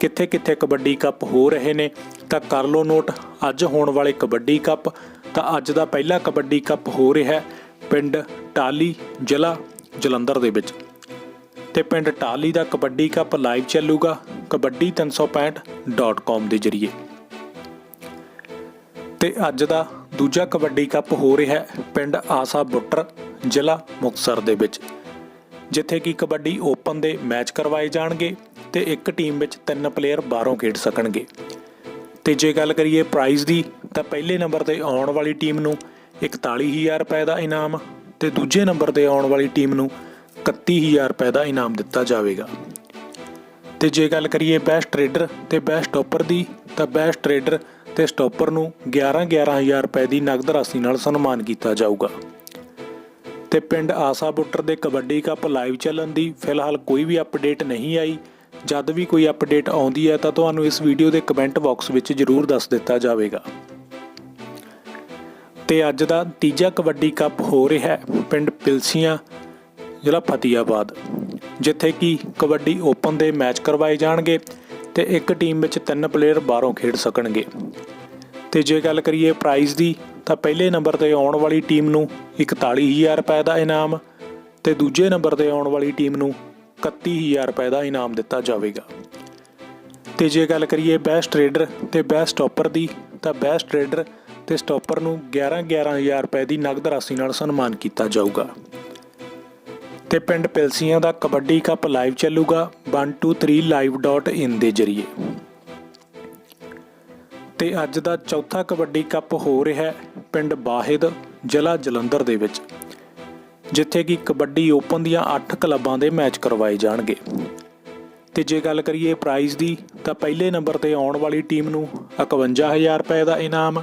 ਕਿੱਥੇ-ਕਿੱਥੇ kabaddi cup ਹੋ ਰਹੇ ਨੇ, ਤਾਂ ਕਰ ਲਓ ਨੋਟ, ਅੱਜ ਹੋਣ ਵਾਲੇ ਕਬੱਡੀ ਕੱਪ, ਤਾਂ ਅੱਜ ਦਾ ਪਹਿਲਾ ਕਬੱਡੀ ਕੱਪ ਹੋ ਰਿਹਾ ਹੈ ਪਿੰਡ ਟਾਲੀ ਜ਼ਿਲ੍ਹਾ ਜਲੰਧਰ ਦੇ ਵਿੱਚ। ਤੇ ਪਿੰਡ ਟਾਲੀ ਦਾ ਕਬੱਡੀ ਕੱਪ ਲਾਈਵ ਚੱਲੂਗਾ kabaddi365.com ਦੇ ਜ਼ਰੀਏ। ਤੇ ਅੱਜ ਦਾ ਦੂਜਾ ਕਬੱਡੀ ਕੱਪ ਹੋ ਰਿਹਾ ਹੈ ਪਿੰਡ ਆਸਾ ਬੁੱਟਰ ਜ਼ਿਲ੍ਹਾ ਮੁਕਤਸਰ ਦੇ ਵਿੱਚ, ਜਿੱਥੇ ਕਿ ਕਬੱਡੀ ਓਪਨ ਦੇ ਮੈਚ ਕਰਵਾਏ ਜਾਣਗੇ। ਤੇ ਇੱਕ ਟੀਮ ਵਿੱਚ ਤਿੰਨ ਪਲੇਅਰ ਬਾਹਰੋਂ ਖੇਡ ਸਕਣਗੇ। ਤੇ ਜੇ ਗੱਲ ਕਰੀਏ ਪ੍ਰਾਈਜ਼ ਦੀ, ਤਾਂ ਪਹਿਲੇ ਨੰਬਰ ਤੇ ਆਉਣ ਵਾਲੀ ਟੀਮ ਨੂੰ 41000 ਰੁਪਏ ਦਾ ਇਨਾਮ ਤੇ ਦੂਜੇ ਨੰਬਰ ਤੇ ਆਉਣ ਵਾਲੀ ਟੀਮ ਨੂੰ 31000 ਰੁਪਏ ਦਾ ਇਨਾਮ ਦਿੱਤਾ ਜਾਵੇਗਾ। ਤੇ ਜੇ ਗੱਲ ਕਰੀਏ ਬੈਸਟ ਟ੍ਰੇਡਰ ਤੇ ਬੈਸਟ ਸਟਾਪਰ ਦੀ, ਤਾਂ ਬੈਸਟ ਟ੍ਰੇਡਰ ਤੇ ਸਟਾਪਰ ਨੂੰ 11-11000 ਰੁਪਏ ਦੀ ਨਗਦ ਰਾਸ਼ੀ ਨਾਲ ਸਨਮਾਨ ਕੀਤਾ ਜਾਊਗਾ। ਤੇ ਪਿੰਡ ਆਸਾ ਬੁੱਟਰ ਦੇ ਕਬੱਡੀ ਕੱਪ ਲਾਈਵ ਚੱਲਣ ਦੀ ਫਿਲਹਾਲ ਕੋਈ ਵੀ ਅਪਡੇਟ ਨਹੀਂ ਆਈ। ਜਦ ਵੀ ਕੋਈ ਅਪਡੇਟ ਆਉਂਦੀ ਹੈ ਤਾਂ ਤੁਹਾਨੂੰ ਇਸ ਵੀਡੀਓ ਦੇ ਕਮੈਂਟ ਬਾਕਸ ਵਿੱਚ ਜ਼ਰੂਰ ਦੱਸ ਦਿੱਤਾ ਜਾਵੇਗਾ। ਤੇ ਅੱਜ ਦਾ ਤੀਜਾ ਕਬੱਡੀ ਕੱਪ ਹੋ ਰਿਹਾ ਹੈ ਪਿੰਡ ਪਿਲਸੀਆਂ, ਜ਼ਿਲ੍ਹਾ ਫਤਿਆਬਾਦ ਜਿੱਥੇ ਕਿ ਕਬੱਡੀ ਓਪਨ ਦੇ ਮੈਚ ਕਰਵਾਏ ਜਾਣਗੇ ਤੇ ਇੱਕ ਟੀਮ ਵਿੱਚ ਤਿੰਨ ਪਲੇਅਰ ਬਾਹਰੋਂ ਖੇਡ ਸਕਣਗੇ। ਤੇ ਜੇ ਗੱਲ ਕਰੀਏ ਪ੍ਰਾਈਜ਼ ਦੀ, ਤਾਂ ਪਹਿਲੇ ਨੰਬਰ ਤੇ ਆਉਣ ਵਾਲੀ ਟੀਮ ਨੂੰ 41000 ਰੁਪਏ ਦਾ ਇਨਾਮ ਤੇ ਦੂਜੇ ਨੰਬਰ ਤੇ ਆਉਣ ਵਾਲੀ ਟੀਮ ਨੂੰ 31000 ਰੁਪਏ ਦਾ ਇਨਾਮ ਦਿੱਤਾ ਜਾਵੇਗਾ। ਤੇ ਜੇ ਗੱਲ ਕਰੀਏ ਬੈਸਟ ਟ੍ਰੇਡਰ ਤੇ ਬੈਸਟ ਸਟਾਪਰ ਦੀ, ਤਾਂ ਬੈਸਟ ਟ੍ਰੇਡਰ ਤੇ ਸਟਾਪਰ ਨੂੰ 11-11000 ਰੁਪਏ ਦੀ ਨਗਦ ਰਾਸ਼ੀ ਨਾਲ ਸਨਮਾਨ ਕੀਤਾ ਜਾਊਗਾ। ਤੇ ਪਿੰਡ ਪਿਲਸੀਆਂ ਦਾ ਕਬੱਡੀ ਕੱਪ ਲਾਈਵ ਚੱਲੂਗਾ 123live.in ਦੇ ਜ਼ਰੀਏ। ਤੇ ਅੱਜ ਦਾ ਚੌਥਾ ਕਬੱਡੀ ਕੱਪ ਹੋ ਰਿਹਾ ਹੈ ਪਿੰਡ ਬਾਹਿਦ, ਜ਼ਿਲ੍ਹਾ ਜਲੰਧਰ ਦੇ ਵਿੱਚ। ਜਿੱਥੇ ਕਿ ਕਬੱਡੀ ਓਪਨ ਦੀਆਂ 8 ਕਲੱਬਾਂ ਦੇ ਮੈਚ ਕਰਵਾਏ ਜਾਣਗੇ। ਤੇ ਜੇ ਗੱਲ ਕਰੀਏ ਪ੍ਰਾਈਜ਼ ਦੀ, ਤਾਂ ਪਹਿਲੇ ਨੰਬਰ ਤੇ ਆਉਣ ਵਾਲੀ ਟੀਮ ਨੂੰ 51000 ਰੁਪਏ ਦਾ ਇਨਾਮ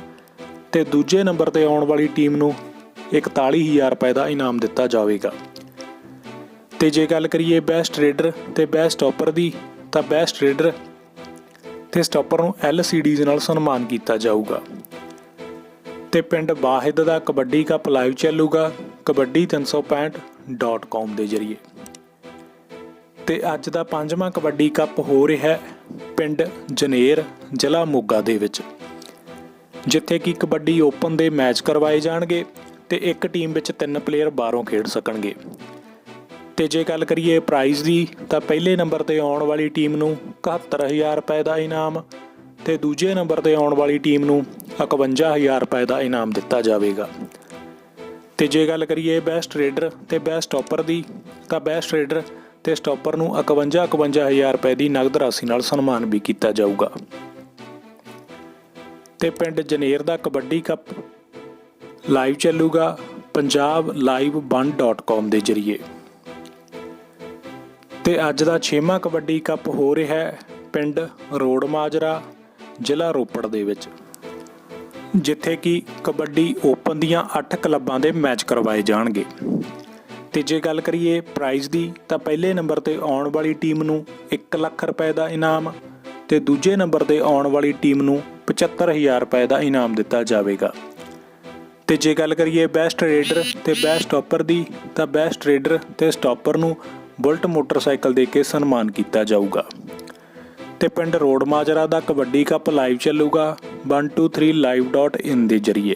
ਤੇ ਦੂਜੇ ਨੰਬਰ ਤੇ ਆਉਣ ਵਾਲੀ ਟੀਮ ਨੂੰ 41000 ਰੁਪਏ ਦਾ ਇਨਾਮ ਦਿੱਤਾ ਜਾਵੇਗਾ। ਤੇ ਜੇ ਗੱਲ ਕਰੀਏ ਬੈਸਟ ਰੇਡਰ ਤੇ ਬੈਸਟ ਸਟਾਪਰ ਦੀ, ਤਾਂ ਬੈਸਟ ਰੇਡਰ ਤੇ ਸਟਾਪਰ ਨੂੰ LCDs ਨਾਲ ਸਨਮਾਨ ਕੀਤਾ ਜਾਊਗਾ। ਤੇ ਪਿੰਡ ਵਾਹਿਦ ਦਾ ਕਬੱਡੀ ਕੱਪ ਲਾਈਵ ਚੱਲੂਗਾ kabaddi365.com ਦੇ ਜ਼ਰੀਏ। ਤੇ ਅੱਜ ਦਾ ਪੰਜਵਾਂ ਕਬੱਡੀ ਕੱਪ ਹੋ ਰਿਹਾ ਹੈ ਪਿੰਡ ਜਨੇਰ, ਜ਼ਿਲ੍ਹਾ ਮੋਗਾ ਦੇ ਵਿੱਚ। ਜਿੱਥੇ ਕਿ ਕਬੱਡੀ ਓਪਨ ਦੇ ਮੈਚ ਕਰਵਾਏ ਜਾਣਗੇ ਤੇ ਇੱਕ ਟੀਮ ਵਿੱਚ ਤਿੰਨ ਪਲੇਅਰ ਬਾਹਰੋਂ ਖੇਡ ਸਕਣਗੇ। ਤੇ ਜੇ ਗੱਲ ਕਰੀਏ ਪ੍ਰਾਈਜ਼ ਦੀ, ਤਾਂ ਪਹਿਲੇ ਨੰਬਰ ਤੇ ਆਉਣ ਵਾਲੀ ਟੀਮ ਨੂੰ 71000 ਰੁਪਏ ਦਾ ਇਨਾਮ ਤੇ ਦੂਜੇ ਨੰਬਰ ਤੇ ਆਉਣ ਵਾਲੀ ਟੀਮ ਨੂੰ 51000 ਰੁਪਏ ਦਾ ਇਨਾਮ ਦਿੱਤਾ ਜਾਵੇਗਾ। ਤੇ ਜੇ ਗੱਲ ਕਰੀਏ ਬੈਸਟ ਰੇਡਰ ਤੇ ਬੈਸਟ ਸਟਾਪਰ ਦੀ, ਤਾਂ ਬੈਸਟ ਰੇਡਰ ਤੇ ਸਟਾਪਰ ਨੂੰ 51 51000 ਰੁਪਏ ਦੀ ਨਗਦ ਰਾਸ਼ੀ ਨਾਲ ਸਨਮਾਨ ਵੀ ਕੀਤਾ ਜਾਊਗਾ। ਤੇ ਪਿੰਡ ਜਨੇਰ ਦਾ ਕਬੱਡੀ ਕੱਪ ਲਾਈਵ ਚੱਲੂਗਾ ਪੰਜਾਬ ਲਾਈਵ 1.com ਦੇ ਜ਼ਰੀਏ। ਤੇ ਅੱਜ ਦਾ 6ਵਾਂ ਕਬੱਡੀ ਕੱਪ ਹੋ ਰਿਹਾ ਹੈ ਪਿੰਡ ਰੋਡ ਮਾਜਰਾ ਜ਼ਿਲ੍ਹਾ ਰੋਪੜ ਦੇ ਵਿੱਚ। ਜਿੱਥੇ ਕਿ ਕਬੱਡੀ ਓਪਨ ਦੀਆਂ 8 ਕਲੱਬਾਂ ਦੇ ਮੈਚ ਕਰਵਾਏ ਜਾਣਗੇ। ਤੇ ਜੇ ਗੱਲ ਕਰੀਏ ਪ੍ਰਾਈਜ਼ ਦੀ, ਤਾਂ ਪਹਿਲੇ ਨੰਬਰ ਤੇ ਆਉਣ ਵਾਲੀ ਟੀਮ ਨੂੰ 1 ਲੱਖ ਰੁਪਏ ਦਾ ਇਨਾਮ ਤੇ ਦੂਜੇ ਨੰਬਰ ਤੇ ਆਉਣ ਵਾਲੀ ਟੀਮ ਨੂੰ 75000 ਰੁਪਏ ਦਾ ਇਨਾਮ ਦਿੱਤਾ ਜਾਵੇਗਾ। ਤੇ ਜੇ ਗੱਲ ਕਰੀਏ ਬੈਸਟ ਰੇਡਰ ਤੇ ਬੈਸਟ ਸਟਾਪਰ ਦੀ, ਤਾਂ ਬੈਸਟ ਰੇਡਰ ਤੇ ਸਟਾਪਰ ਨੂੰ ਬੁਲਟ ਮੋਟਰਸਾਈਕਲ ਦੇ ਕੇ ਸਨਮਾਨ ਕੀਤਾ ਜਾਊਗਾ। ਤੇ ਪਿੰਡ ਰੋਡ ਮਾਜਰਾ ਦਾ ਕਬੱਡੀ ਕੱਪ ਲਾਈਵ ਚੱਲੂਗਾ 123live.in ਦੇ ਜ਼ਰੀਏ।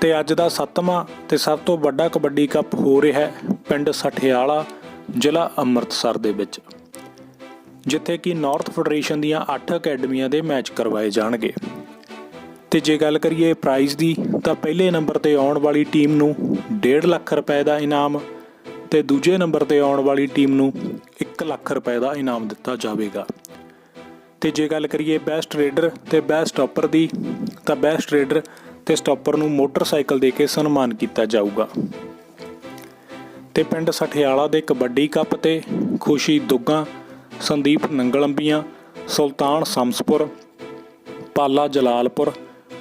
ਤੇ ਅੱਜ ਦਾ ਸੱਤਵਾਂ ਤੇ ਸਭ ਤੋਂ ਵੱਡਾ ਕਬੱਡੀ ਕੱਪ ਹੋ ਰਿਹਾ ਹੈ ਪਿੰਡ ਸਠਿਆਲਾ, ਜ਼ਿਲ੍ਹਾ ਅੰਮ੍ਰਿਤਸਰ ਦੇ ਵਿੱਚ, ਜਿੱਥੇ ਕਿ ਨਾਰਥ ਫੈਡਰੇਸ਼ਨ ਦੀਆਂ 8 ਅਕੈਡਮੀਆਂ ਦੇ ਮੈਚ ਕਰਵਾਏ ਜਾਣਗੇ। ਤੇ ਜੇ ਗੱਲ ਕਰੀਏ ਪ੍ਰਾਈਜ਼ ਦੀ, ਤਾਂ ਪਹਿਲੇ ਨੰਬਰ ਤੇ ਆਉਣ ਵਾਲੀ ਟੀਮ ਨੂੰ 1.5 ਲੱਖ ਰੁਪਏ ਦਾ ਇਨਾਮ ਤੇ ਦੂਜੇ ਨੰਬਰ ਤੇ ਆਉਣ ਵਾਲੀ ਟੀਮ ਨੂੰ 1 ਲੱਖ ਰੁਪਏ ਦਾ ਇਨਾਮ ਦਿੱਤਾ ਜਾਵੇਗਾ। ਤੇ ਜੇ ਗੱਲ ਕਰੀਏ ਬੈਸਟ ਰੇਡਰ ਤੇ ਬੈਸਟ ਸਟਾਪਰ ਦੀ, ਤਾਂ ਬੈਸਟ ਰੇਡਰ ਤੇ ਸਟਾਪਰ ਨੂੰ ਮੋਟਰਸਾਈਕਲ ਦੇ ਕੇ ਸਨਮਾਨ ਕੀਤਾ ਜਾਊਗਾ। ਤੇ ਪਿੰਡ ਸਠਿਆਲਾ ਦੇ ਕਬੱਡੀ ਕੱਪ ਤੇ ਖੁਸ਼ੀ ਦੁੱਗਾ, ਸੰਦੀਪ ਨੰਗਲੰਬੀਆਂ, ਸੁਲਤਾਨ ਸਮਸਪੁਰ, ਪਾਲਾ ਜਲਾਲਪੁਰ,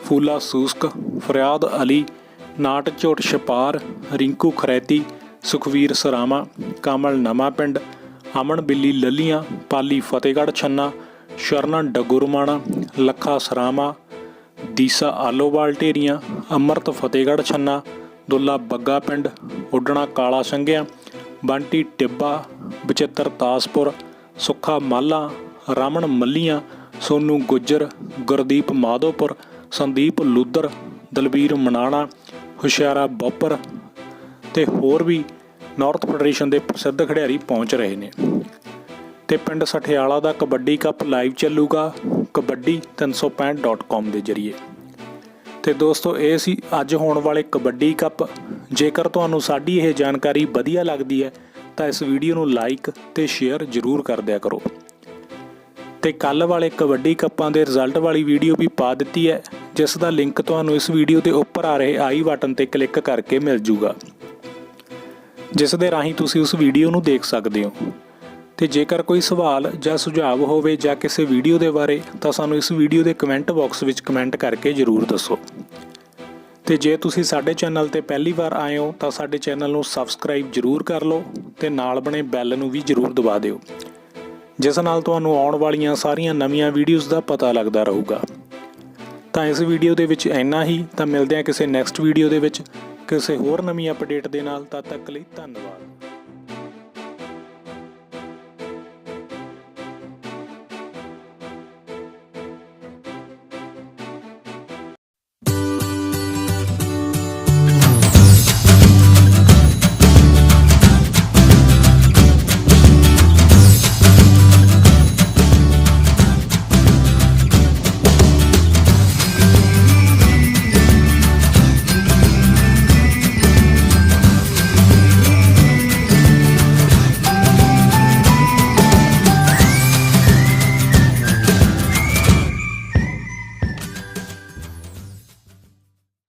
ਫੂਲਾ ਸੂਸਕ, ਫਰਿਆਦ ਅਲੀ ਨਾਟ ਝੋਟ ਛਪਾਰ, ਰਿੰਕੂ ਖਰੈਤੀ ਸੁਖਵੀਰ ਸਰਾਮਾ, ਕਮਲ ਨਵਾਂ ਪਿੰਡ, ਅਮਨ ਬਿੱਲੀ ਲੱਲੀਆਂ, ਪਾਲੀ ਫਤਿਹਗੜ੍ਹ ਛੰਨਾ ਸ਼ਰਨਾ ਡਗੁਰਮਾਣਾ, ਲੱਖਾ ਸਰਾਮਾ, ਦੀਸਾ ਆਲੋਵਾਲ ਢੇਰੀਆਂ, ਅਮਰਤ ਫਤਿਹਗੜ੍ਹ ਛੰਨਾ, ਦੁੱਲਾ ਬੱਗਾ ਪਿੰਡ, ਉੱਡਣਾ ਕਾਲਾ ਸੰਘਿਆ, ਬੰਟੀ ਟਿੱਬਾ, ਬਚਿੱਤਰ ਤਾਸਪੁਰ, ਸੁੱਖਾ ਮਾਲਾ, ਰਮਨ ਮੱਲੀਆਂ, ਸੋਨੂ ਗੁੱਜਰ, ਗੁਰਦੀਪ ਮਾਧੋਪੁਰ, ਸੰਦੀਪ ਲੁੱਦਰ, ਦਲਬੀਰ ਮਨਾਣਾ, ਹੁਸ਼ਿਆਰਾ ਬੋਪਰ ਤੇ ਹੋਰ ਵੀ ਨਾਰਥ ਫੈਡਰੇਸ਼ਨ ਦੇ ਪ੍ਰਸਿੱਧ ਖਿਡਾਰੀ ਪਹੁੰਚ ਰਹੇ ਨੇ। ਤੇ ਪਿੰਡ ਸਠਿਆਲਾ ਦਾ ਕਬੱਡੀ ਕੱਪ ਲਾਈਵ ਚੱਲੂਗਾ kabaddi365.com ਦੇ ਜ਼ਰੀਏ। ਤੇ ਦੋਸਤੋ, ਇਹ ਸੀ ਅੱਜ ਹੋਣ ਵਾਲੇ ਕਬੱਡੀ ਕੱਪ। ਜੇਕਰ ਤੁਹਾਨੂੰ ਸਾਡੀ ਇਹ ਜਾਣਕਾਰੀ ਵਧੀਆ ਲੱਗਦੀ ਹੈ, ਤਾਂ ਇਸ ਵੀਡੀਓ ਨੂੰ ਲਾਈਕ ਤੇ ਸ਼ੇਅਰ ਜ਼ਰੂਰ ਕਰ ਦਿਆ ਕਰੋ। ਤੇ ਕੱਲ ਵਾਲੇ ਕਬੱਡੀ ਕੱਪਾਂ ਦੇ ਰਿਜ਼ਲਟ ਵਾਲੀ ਵੀਡੀਓ ਵੀ ਪਾ ਦਿੱਤੀ ਹੈ, ਜਿਸ ਦਾ ਲਿੰਕ ਤੁਹਾਨੂੰ ਇਸ ਵੀਡੀਓ ਦੇ ਉੱਪਰ ਆ ਰਹੇ ਆਈ ਬਟਨ ਤੇ ਕਲਿੱਕ ਕਰਕੇ ਮਿਲ ਜੂਗਾ। ਜਿਸ ਦੇ ਰਾਹੀਂ ਤੁਸੀਂ ਉਸ ਵੀਡੀਓ ਨੂੰ ਦੇਖ ਸਕਦੇ ਹੋ। ਤੇ ਜੇਕਰ ਕੋਈ ਸਵਾਲ ਜਾਂ ਸੁਝਾਅ ਹੋਵੇ ਜਾਂ ਕਿਸੇ ਵੀਡੀਓ ਦੇ ਬਾਰੇ, ਤਾਂ ਸਾਨੂੰ ਇਸ ਵੀਡੀਓ ਦੇ ਕਮੈਂਟ ਬਾਕਸ ਵਿੱਚ ਕਮੈਂਟ ਕਰਕੇ ਜਰੂਰ ਦੱਸੋ। ਤੇ ਜੇ ਤੁਸੀਂ ਸਾਡੇ ਚੈਨਲ ਤੇ ਪਹਿਲੀ ਵਾਰ ਆਏ ਹੋ, ਤਾਂ ਸਾਡੇ ਚੈਨਲ ਨੂੰ ਸਬਸਕ੍ਰਾਈਬ ਜਰੂਰ ਕਰ ਲਓ ਤੇ ਨਾਲ ਬਣੇ ਬੈਲ ਨੂੰ ਵੀ ਜਰੂਰ ਦਬਾ ਦਿਓ। ਜਿਸ ਨਾਲ ਤੁਹਾਨੂੰ ਆਉਣ ਵਾਲੀਆਂ ਸਾਰੀਆਂ ਨਵੀਆਂ ਵੀਡੀਓਜ਼ ਦਾ ਪਤਾ ਲੱਗਦਾ ਰਹੂਗਾ। ਤਾਂ ਇਸ ਵੀਡੀਓ ਦੇ ਵਿੱਚ ਇੰਨਾ ਹੀ। ਤਾਂ ਮਿਲਦੇ ਹਾਂ ਕਿਸੇ ਨੈਕਸਟ ਵੀਡੀਓ ਦੇ ਵਿੱਚ। ਕਿਸੇ ਹੋਰ ਨਵੀਂ ਅਪਡੇਟ ਦੇ ਨਾਲ ਤਦ ਤੱਕ ਲਈ ਧੰਨਵਾਦ।